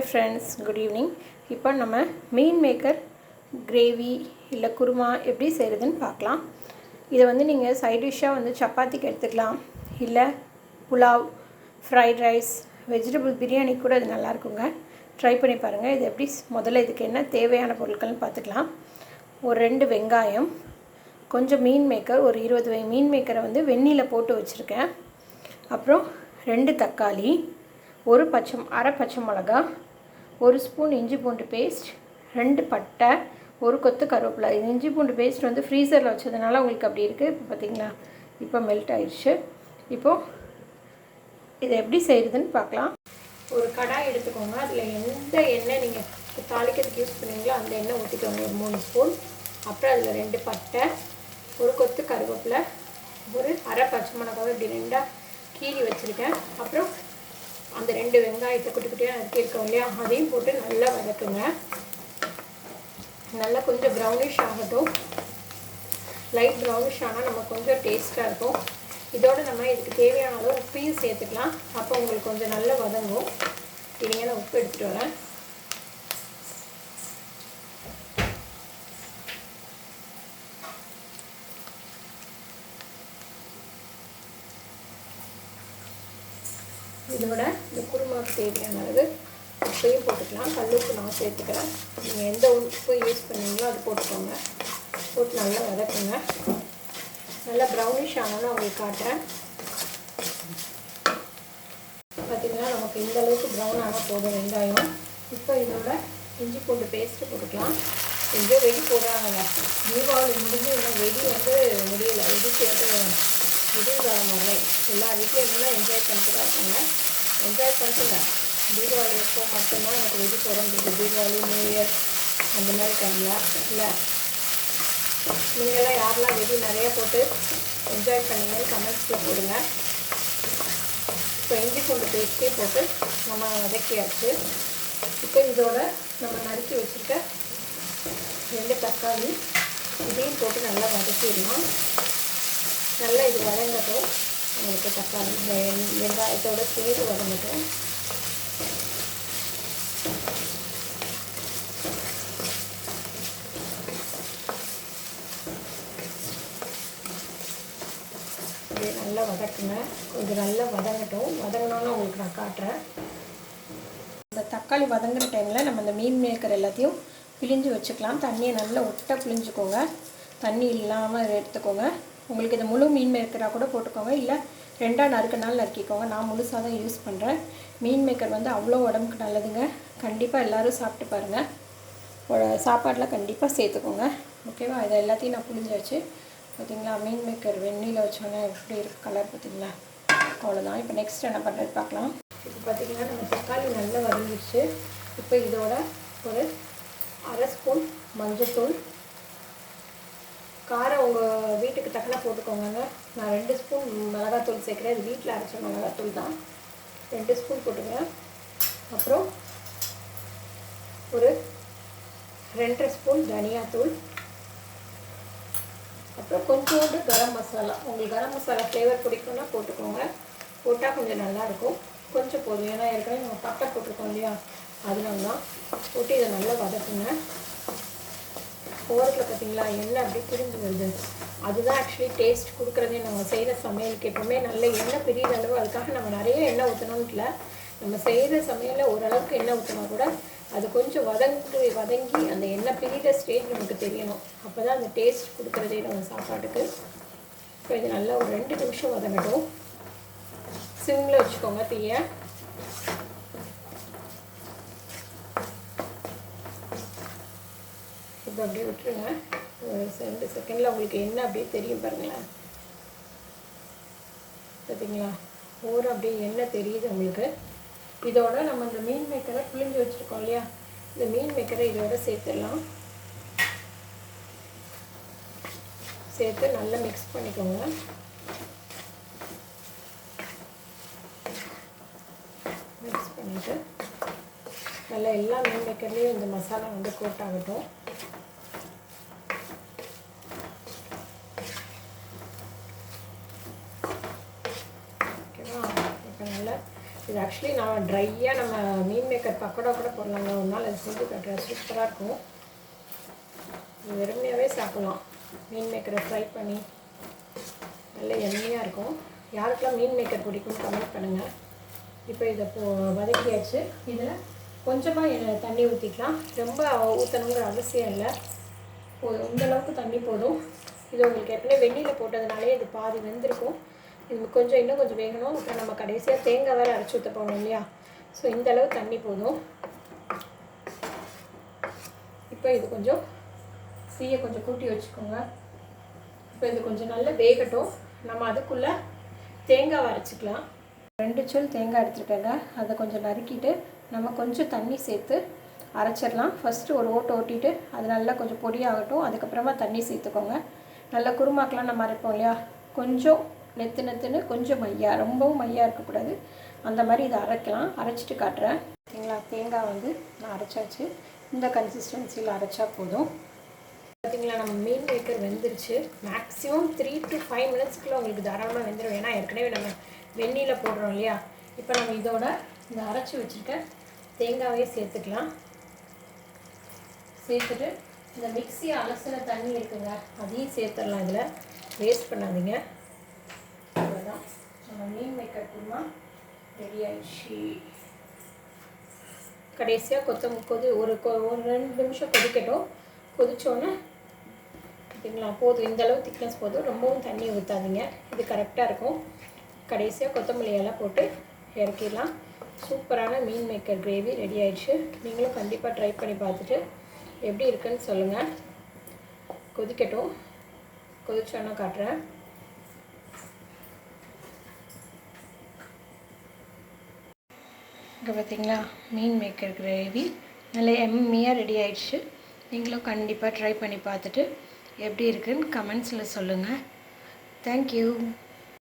Hi friends good evening இப்போ நம்ம மீன் maker gravy இல்லை குருமா எப்படி செய்கிறதுன்னு பார்க்கலாம். இதை வந்து நீங்கள் சைட் டிஷ்ஷாக வந்து சப்பாத்திக்கு எடுத்துக்கலாம். இல்லை pulao fried rice vegetable biryani கூட இது நல்லா இருக்குங்க. ட்ரை பண்ணி பாருங்கள் இது எப்படி முதல்ல இதுக்கு என்ன தேவையான பொருட்கள்னு பார்த்துக்கலாம். ஒரு ரெண்டு வெங்காயம் கொஞ்சம் மீன் மேக்கர் ஒரு இருபது வை- மீன் மேக்கரை வந்து வெந்நியில் போட்டு வச்சுருக்கேன். அப்புறம் ரெண்டு தக்காளி ஒரு பச்சை அரை பச்சை மிளகா ஒரு ஸ்பூன் இஞ்சி பூண்டு பேஸ்ட் ரெண்டு பட்டை ஒரு கொத்து கருவேப்பிலை. இது இஞ்சி பூண்டு பேஸ்ட் வந்து ஃப்ரீசரில் வச்சதுனால உங்களுக்கு அப்படி இருக்குது இப்போ பார்த்தீங்களா இப்போ மெல்ட் ஆயிடுச்சு இப்போது இதை எப்படி செய்கிறதுன்னு பார்க்கலாம். ஒரு கடாய் எடுத்துக்கோங்க. அதில் எந்த எண்ணெய் நீங்கள் தாளிக்கிறதுக்கு யூஸ் பண்ணுவீங்களோ அந்த எண்ணெய் ஊற்றிக்கோங்க ஒரு மூணு ஸ்பூன். அப்புறம் அதில் ரெண்டு பட்டை ஒரு கொத்து கருவேப்பிலை ஒரு அரை பச்சை மிளகாவை இப்படி ரெண்டாக கீறி வச்சுருக்கேன். அப்புறம் அந்த ரெண்டு வெங்காயத்தை குட்டி குட்டியாக நறுக்கியிருக்கோம் இல்லையா? அதையும் போட்டு நல்லா வதக்குங்க. நல்லா கொஞ்சம் ப்ரௌனிஷ் ஆகட்டும். லைட் ப்ரௌனிஷ் ஆனால் நம்ம கொஞ்சம் டேஸ்ட்டாக இருக்கும். இதோடு நம்ம இதுக்கு தேவையான அளவு உப்பையும் சேர்த்துக்கலாம். அப்போ உங்களுக்கு கொஞ்சம் நல்லா வதங்கும். இருங்க நான் உப்பு எடுத்துகிட்டு வரேன். இதோட இந்த குருமாவுக்கு தேவையான அளவு உப்பையும் போட்டுக்கலாம். கல்லுப்பு நான் சேர்த்துக்கிறேன். நீங்கள் எந்த உப்பு யூஸ் பண்ணீங்களோ அது போட்டுக்கோங்க. போட்டு நல்லா வதக்குங்க. நல்லா ப்ரௌனிஷ் ஆனாலும் உங்களுக்கு காட்டுறேன். பார்த்தீங்கன்னா நமக்கு இந்த அளவுக்கு ப்ரௌன் ஆனால் போதும் வெங்காயம். இப்போ இதோட இஞ்சி பூண்டு பேஸ்ட்டு போட்டுக்கலாம். எங்கேயோ வெடி போடுறாங்க தீபாவளி முடிஞ்சு இன்னும் வெடி வந்து முடியலை. வெடி சேர்த்து விடிவு வரலை எல்லா வீட்லையும் இன்னும் என்ஜாய் பண்ணிட்டு தான் இருக்காங்க. என்ஜாய் பண்ணுங்க தீபாவளி எப்போ மட்டும்தான் எனக்கு வெடி பிறந்திருக்கு. தீபாவளி நியூ இயர் அந்த மாதிரி டைமில் இல்லை. நீங்களாம் யாரெல்லாம் வெடி நிறைய போட்டு என்ஜாய் பண்ணீங்கன்னு கமெண்ட்ஸில் போடுங்க. இப்போ இஞ்சி கொண்டு பேஸ்ட்டே போட்டு நம்ம வதக்கியாச்சு இப்போ இதோட நம்ம நறுக்கி வச்சுருக்க ரெண்டு தக்காளி இதையும் போட்டு நல்லா வதக்கிடணும். நல்லா இது வதங்கட்டும். உங்களுக்கு தக்காளி வெ- வெங்காயத்தோட சேர்த்து வதங்கட்டும். நல்லா வதக்குங்க. கொஞ்சம் நல்லா வதங்கட்டும். வதங்கினாலும் உங்களுக்கு நான் காட்டுறேன். இந்த தக்காளி வதங்குற டைமில் நம்ம இந்த மீன் மேக்கர் எல்லாத்தையும் பிழிஞ்சு வச்சுக்கலாம். தண்ணியை நல்லா ஒட்ட பிழிஞ்சுக்கோங்க. தண்ணி இல்லாமல் எடுத்துக்கோங்க. உங்களுக்கு இது முழு மீன் மேக்கராக கூட போட்டுக்கோங்க. இல்லை ரெண்டாக நறுக்கனாலும் நறுக்கிக்கோங்க. நான் முழுசாக தான் யூஸ் பண்ணுறேன் மீன் மேக்கர் வந்து அவ்வளோ உடம்புக்கு நல்லதுங்க. கண்டிப்பாக எல்லோரும் சாப்பிட்டு பாருங்கள் ஒரு கண்டிப்பாக சேர்த்துக்கோங்க. ஓகேவா இதை எல்லாத்தையும் நான் புரிஞ்சாச்சு பார்த்தீங்களா மீன் மேக்கர் வெந்நியில் வச்சோன்னே எப்படி இருக்குது கலர் பார்த்தீங்களா அவ்வளோதான் இப்போ நெக்ஸ்ட் என்ன பண்ணுறது பார்க்கலாம். இப்போ பார்த்தீங்கன்னா நம்ம தக்காளி நல்லா வதங்கிடுச்சு. இப்போ இதோட ஒரு அரை ஸ்பூன் மஞ்சள்தூள் காரம் உங்கள் வீட்டுக்கு தக்கன போட்டுக்கோங்க. நான் ரெண்டு ஸ்பூன் மிளகாத்தூள் சேர்க்குறேன். இது வீட்டில் அரைச்ச மிளகாத்தூள் தான். ரெண்டு ஸ்பூன் போட்டுக்கிறேன் அப்புறம் ஒரு ரெண்டரை ஸ்பூன் தனியாத்தூள். அப்புறம் கொஞ்சோண்டு கரம் மசாலா. உங்களுக்கு கரம் மசாலா ஃப்ளேவர் பிடிக்கும்னா போட்டுக்கோங்க. போட்டால் கொஞ்சம் நல்லாயிருக்கும் கொஞ்சம் போதும். ஏன்னா ஏற்கனவே நம்ம பட்டை போட்டிருக்கோம் இல்லையா? அதனால தான் போட்டு இதை நல்லா வதக்குங்க. ஓரத்தில் பார்த்தீங்களா எண்ணெய் அப்படியே பிரிஞ்சு வருது. அதுதான் ஆக்சுவலி டேஸ்ட் கொடுக்குறதே. நம்ம செய்கிற சமையலுக்கு எப்பவுமே நல்ல எண்ணெய் பெரிய அளவு அதுக்காக நம்ம நிறைய எண்ணெய் ஊற்றணும்னு இல்லை. நம்ம செய்கிற சமையலில் ஓரளவுக்கு எண்ணெய் ஊற்றினா கூட அது கொஞ்சம் வதங்கி வதங்கி அந்த எண்ணெய் பிரிகிற ஸ்டேஜ் நமக்கு தெரியணும். அப்போ தான் அந்த டேஸ்ட் கொடுக்குறதே நம்ம சாப்பாட்டுக்கு. இப்போ இது நல்லா ஒரு ரெண்டு நிமிஷம் வதங்கட்டும். சிம்மில் வச்சுக்கோங்க தீயை. இப்போ அப்படியே விட்டுருங்க. ரெண்டு செகண்டில் உங்களுக்கு என்ன அப்படியே தெரியும் பாருங்களேன். பார்த்தீங்களா ஊர் அப்படியே என்ன தெரியுது உங்களுக்கு? இதோட நம்ம இந்த மீன் மேக்கரை புளிஞ்சு வச்சுருக்கோம் இல்லையா? இந்த மீன் மேக்கரை இதோட சேர்த்துடலாம். சேர்த்து நல்லா மிக்ஸ் பண்ணிக்கோங்க. மிக்ஸ் பண்ணிவிட்டு நல்லா எல்லா மீன் மேக்கர்லேயும் இந்த மசாலா வந்து கோட் ஆகட்டும் ஓகேவா இப்போ நல்லா இது ஆக்சுவலி நான் ட்ரையாக நம்ம மீன் மேக்கர் பக்கோடா கூட போடலாங்க ஒரு நாள் அது செஞ்சு கட்டுறேன் சூப்பராக இருக்கும். வெறுமையாகவே சாப்பிட்லாம். மீன் மேக்கரை ஃப்ரை பண்ணி நல்ல எண்ணெயாக இருக்கும். யாருக்கெல்லாம் மீன் மேக்கர் பிடிக்கும்னு கமெண்ட் பண்ணுங்கள் இப்போ இதை போ வதக்கியாச்சு. இதில் கொஞ்சமாக தண்ணி ஊற்றிக்கலாம் ரொம்ப ஊற்றணுங்கிற அவசியம் இல்லை. இந்தளவுக்கு தண்ணி போதும். இது உங்களுக்கு ஏற்கனவே வெந்நீரில் போட்டதுனாலே இது பாதி வெந்திருக்கும். இது கொஞ்சம் இன்னும் கொஞ்சம் வேகணும். அப்புறம் நம்ம கடைசியாக தேங்காய் வேறு அரைச்சி ஊற்ற போகணும் இல்லையா? ஸோ இந்த அளவு தண்ணி போதும். இப்போ இது கொஞ்சம் தீயை கொஞ்சம் கூட்டி வச்சுக்கோங்க. இப்போ இது கொஞ்சம் நல்லா வேகட்டும். நம்ம அதுக்குள்ளே தேங்காய் அரைச்சிக்கலாம். ரெண்டு சொல் தேங்காய் எடுத்துருக்கேங்க. அதை கொஞ்சம் நறுக்கிட்டு நம்ம கொஞ்சம் தண்ணி சேர்த்து அரைச்சிடலாம். ஃபஸ்ட்டு ஒரு ஓட்டு ஓட்டிட்டு அது நல்லா கொஞ்சம் பொடியாகட்டும். அதுக்கப்புறமா தண்ணி சேர்த்துக்கோங்க. நல்லா குருமாக்கெலாம் நம்ம அரைப்போம் இல்லையா? கொஞ்சம் நெத்து நெத்துன்னு கொஞ்சம் மையா ரொம்பவும் மையாக இருக்கக்கூடாது. அந்த மாதிரி இதை அரைக்கலாம். அரைச்சிட்டு காட்டுறேன். சரிங்களா தேங்காய் வந்து நான் அரைச்சாச்சு. இந்த கன்சிஸ்டன்சியில் அரைச்சா போதும். பார்த்தீங்களா நம்ம மீன் மேக்கர் வெந்துருச்சு. மேக்ஸிமம் த்ரீ டு ஃபைவ் மினிட்ஸ்க்குள்ளே உங்களுக்கு தாராளமாக வெந்துடும் ஏன்னா ஏற்கனவே நம்ம வெந்நீரில் போடுறோம் இல்லையா? இப்போ நம்ம இதோட இந்த அரைச்சி வச்சுருக்க தேங்காவே சேர்த்துக்கலாம். சேர்த்துட்டு இந்த மிக்சி அலசின தண்ணி இருக்குங்க. அதையும் சேர்த்துடலாம் இதில். வேஸ்ட் பண்ணாதீங்க. நம்ம மீன் மேக்கர் குருமா ரெடி ஆயிடுச்சு கடைசியாக கொத்தம் கொதி ஒரு கொ ஒரு ரெண்டு நிமிஷம் கொதிக்கட்டும். கொதித்தோன்னே பார்த்தீங்களா? போதும். இந்த அளவு திக்னஸ் போதும். ரொம்பவும் தண்ணி ஊற்றாதீங்க இது கரெக்டாக இருக்கும். கடைசியாக கொத்தமல்லி எல்லாம் போட்டு இறக்கிடலாம். சூப்பரான மீன் மேக்கர் கிரேவி ரெடி ஆயிடுச்சு நீங்களும் கண்டிப்பாக ட்ரை பண்ணி பார்த்துட்டு எப்படி இருக்குன்னு சொல்லுங்கள் கொதிக்கட்டும். கொதிச்சோன்னா காட்டுறேன். இங்கே பார்த்தீங்களா மீன் மேக்கர் கிரேவி. நல்ல எம்மியாக ரெடி ஆயிடுச்சு. நீங்களும் கண்டிப்பாக ட்ரை பண்ணி பார்த்துட்டு எப்படி இருக்குன்னு கமெண்ட்ஸில் சொல்லுங்கள் தேங்க்யூ